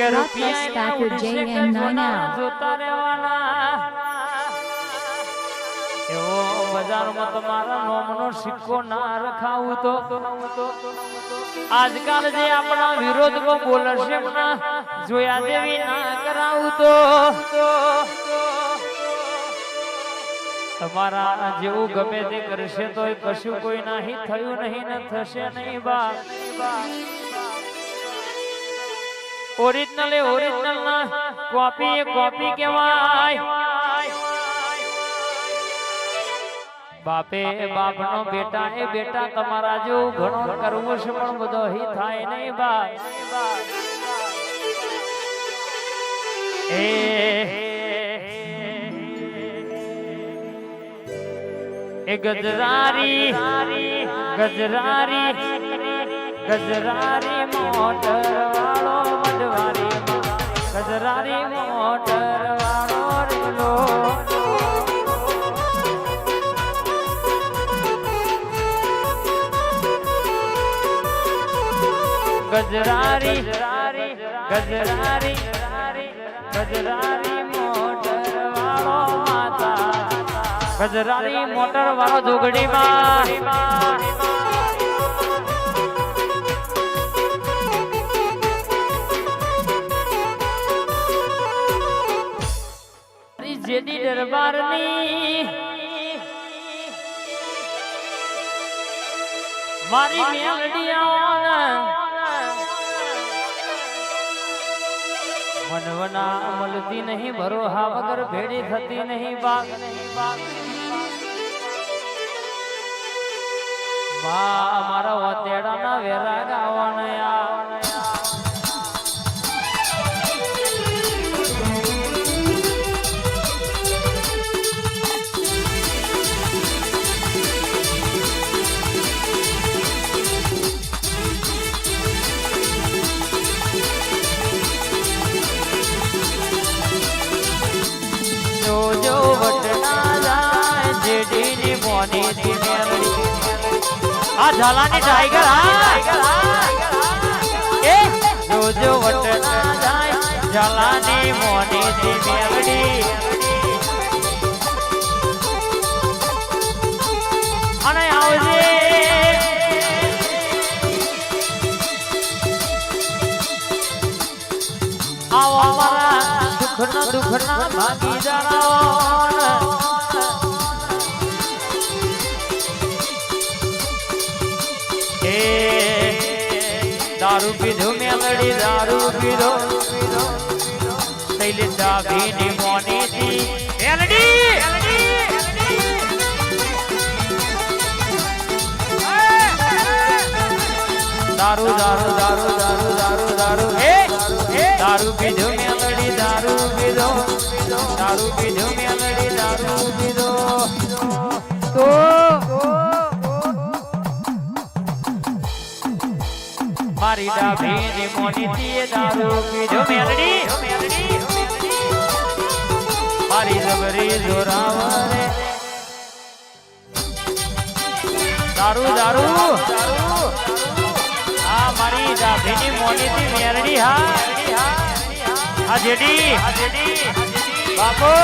કે રૂપિયા backer ઉડશે કે JN9 જોના now. જોતા રહેવાના? એવો બજારમાં તમારા નોમનો સિક્કો ના રખાવું તો. આજકાલ જે આપણા વિરોધમાં બોલશે જોયા દેવી ના કરાવું તો. તમારા જેવું ગમે તે કરશે તો કશું કોઈ નહીં થયું નહીં ને થશે નહીં બા. ઓરિજિનલ એ ઓરિજિનલ ના કોપી એ કોપી કહેવાય. બાપે બાપનો બેટા એ બેટા તમારા જેવું ઘણો કરવું છે પણ બધો હી થાય નહીં બા એ ગજરારી ગજરારી ગજરારી મોટર ગજરારી ગજરારી ગજરારી ગજરારી મોટર વાળો માતા. ગજરારી મોટર વાળો જોગડીમાં જેડી દરબારની મારી મેલડી મનવના મળતી નહીં ભરોહા વગર ભેડી થતી નહીં બાગ મારા વતેડાના વેરા ગાવાના આ ઝાલાની ટાઈગર, હા. એ, જોજો વટના જાય ઝાલાની મોની થી મેલડી અને આવજે. આવો અમારા દુખના દુઃખના ભાગીદારો દારૂ પીધો મેલડી દારૂ પીધો. શૈલી મોની થી મેલડી! દારૂ દારૂ દારૂ દારૂ દારૂ દારૂ. હે. દારૂ પીધો મેલડી દારૂ પીધો. દારૂ પીધો મેલડી દારૂ પીધો. મારી ડાભીની મોનીથી દારૂ પીધો મેલડી. મારી જબરી જોરાવરે. દારૂ દારૂ. આ મારી ડાભીની મોનીથી મેરડી હા. હા આ જેડી. બાપો.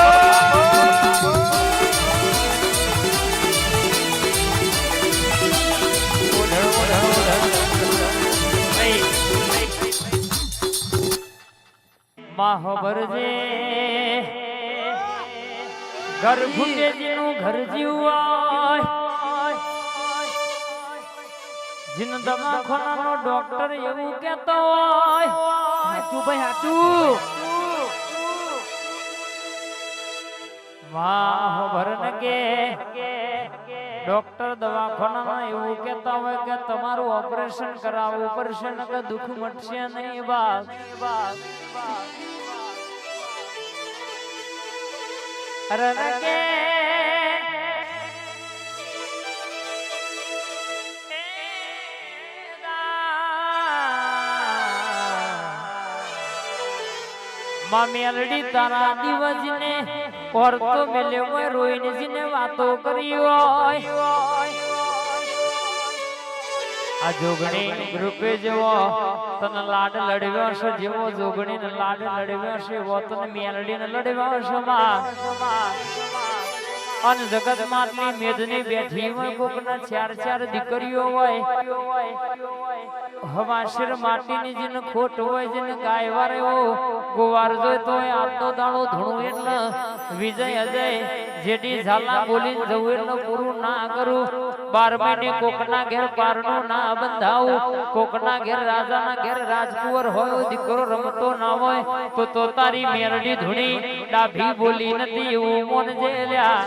માહોબર ભરજે ઘર ફૂટેજીનું ઘર જીવાય। જીન દવાખાનાનો ડોક્ટર એવું કહેતો હોય। હાચું ભાઈ, હાચું। વાહ ભરન કે ડોક્ટર દવાખાનામાં એવું કહેતા હોય કે તમારું ઓપરેશન કરાવવું પડશે ને કે દુઃખ મટશે નહીં બાપ અરે ન કે માં મેલડી તારા દિવસને ઓરતો મેલે હોય રોઈનજીને વાતો કરી હોય આ જોગણી રૂપે જેવો તને લાડ લડવ્યો છે જેવો જોગણી ને લાડ લડવ્યો છે એવો તને મેલડી ને લડવ્યો છે અન જગત માટલી મેદની બેઠી હોય કોકના ચાર ચાર દીકરીઓ હોય. હવાશીર માટીની જેને ખોટ હોય, જેને ગાય વારે હો ગોવાર જોય તો આજનો દાડો ધણું એટલે વિજય અજય. જેડી ઝાલા બોલી જવું એટલે પૂરું ના કરું બાર મહિને કોકના ઘેર પારણું ના બંધાવું, કોકના ઘેર રાજાના ઘેર રાજકુંવર હોય, દીકરો રમતો ના હોય, તો તો તારી મેરડી ધૂણી ડાભી બોલી નથી એવું મોન જે લ્યા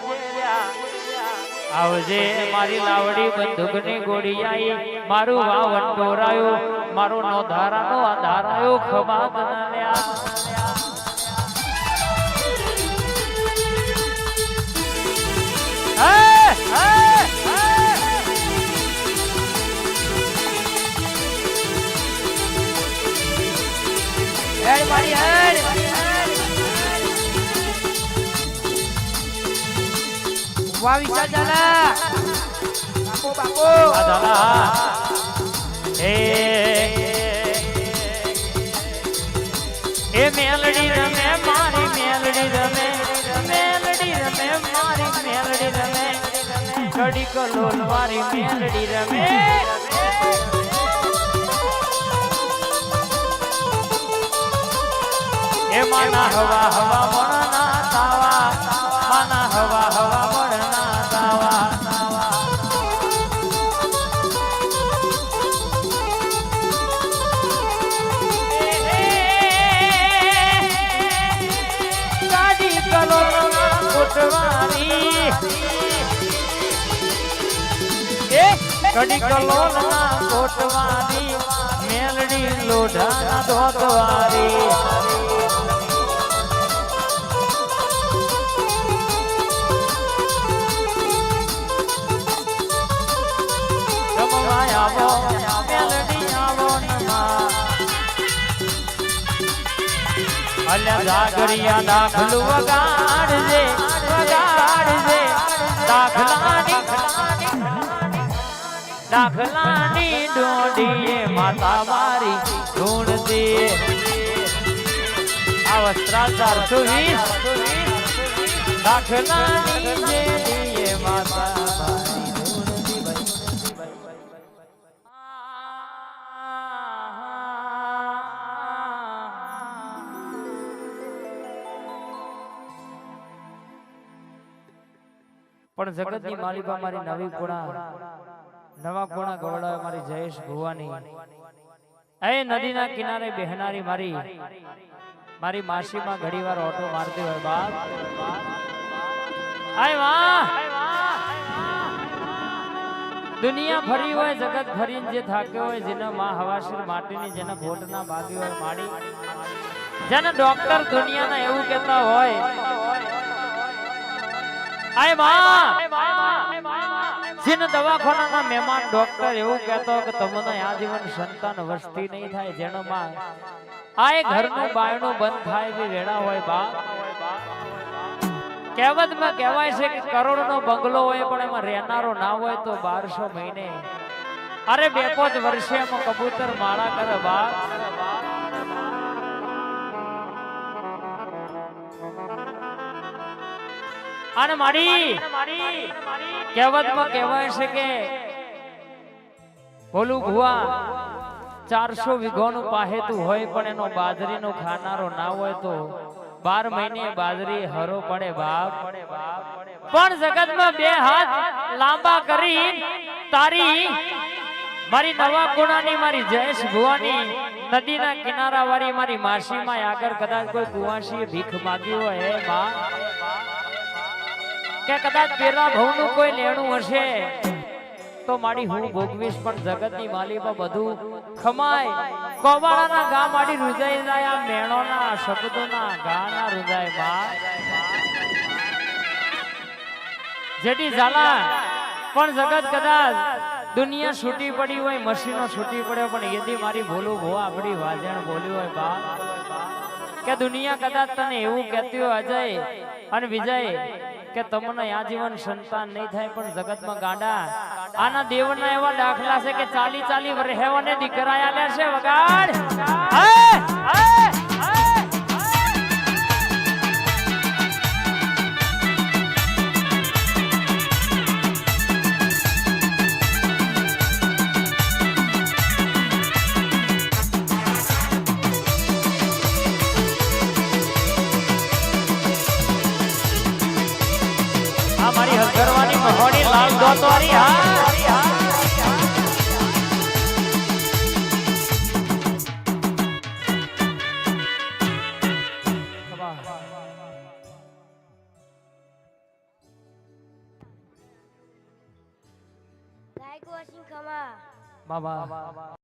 આવજે મારી લાવડી બંદૂકની ગોળી આઈ મારું વાવન ડોરાયું, મારો નો ધારાનો આધારાયો ખબા તનલ્યા મેલડી રમે મારી મેલડી રમે કડી કલોલ મારી મેલડી રમે. એમાં હવા હવા મણના કડી કલોલના કોટવારી મેલડી લોઢાના ધોતવારી દાખલું વગાડજે વગાડજે. દાખલાની દાખલાની ડોડીએ માતા મારી ઢૂંઢતી આ વસ્ત્રા ચારસો વીસ દાખલાની જેડીએ, માતા પણ જગતની માલિકા મારી નવી ગુણા નવા ગુણા ગવડાવે મારી જયેશ ભુવાની. એ નદીના કિનારે બેહનારી મારી. મારી માસીમાં ઘડીવાર ઓટો મારતી હોય બાપ. વાહ! દુનિયા ફરી હોય, જગત ફરીને જે થાક્યો હોય, જેને માં હવાશીર માટીની, જેને ઘોટના ભાગી હોય, માડી. જેને ડોક્ટર દુનિયાના એવું કહેતા હોય. આયમાં દવાખાનાના મહેમાન ડોક્ટર એવું કહેતો કે તમને આજીવન સંતાન વસ્તી નહીં થાય જેનો આ એ ઘરનું બાયણું બંધ થાય એવી વેળા હોય બા. કહેવતમાં કહેવાય છે કે કરોડનો બંગલો હોય પણ એમાં રહેનારો ના હોય તો બારસો મહિને. અરે બે પાંચ વર્ષે એમાં કબૂતર માળા કરે બા. અને મારી કહેવતમાં કહેવાય છે કે બોલું ભુવા, ચારસો વીઘોનું પાહેતું હોય પણ એનો બાજરીનો ખાનારો ના હોય તો બાર મહિને બાજરી હરો પડે બાપ. પણ જગતમાં બે હાથ લાંબા કરી તારી મારી નવા કુણાની, મારી જયેશ ભુવાની, નદીના કિનારા વાળી મારી માસીમાં આગળ કદાચ કોઈ કુવાસી ભીખ માગી હોય, હે માં? કે કદાચ પેલા ભવનું કોઈ લેણું હશે, તો મારી હું ભોગવીશ, પણ જગતની માલીમાં બધું ખમાય. કોવાળાના ગા માડી રૂજાઈ જાય, આ મેણોના શબ્દોના ગાના રૂજાય, બા. જેટી ઝાલા પણ જગત કદાચ દુનિયા છૂટી પડી હોય, મશીનો છૂટી પડે, પણ યદી મારી ભોલું ભો, આપણી વાજણ બોલ્યું હોય, બા. કે દુનિયા કદાચ તને એવું કહેતી હોય, અજય અને વિજય કે તમને આજીવન સંતાન નહીં થાય પણ જગતમાં ગાંડા આના દેવના એવા દાખલા છે કે ચાલી ચાલી રહેવાને દીકરા આલ્યા છે વગાડ. 爸爸。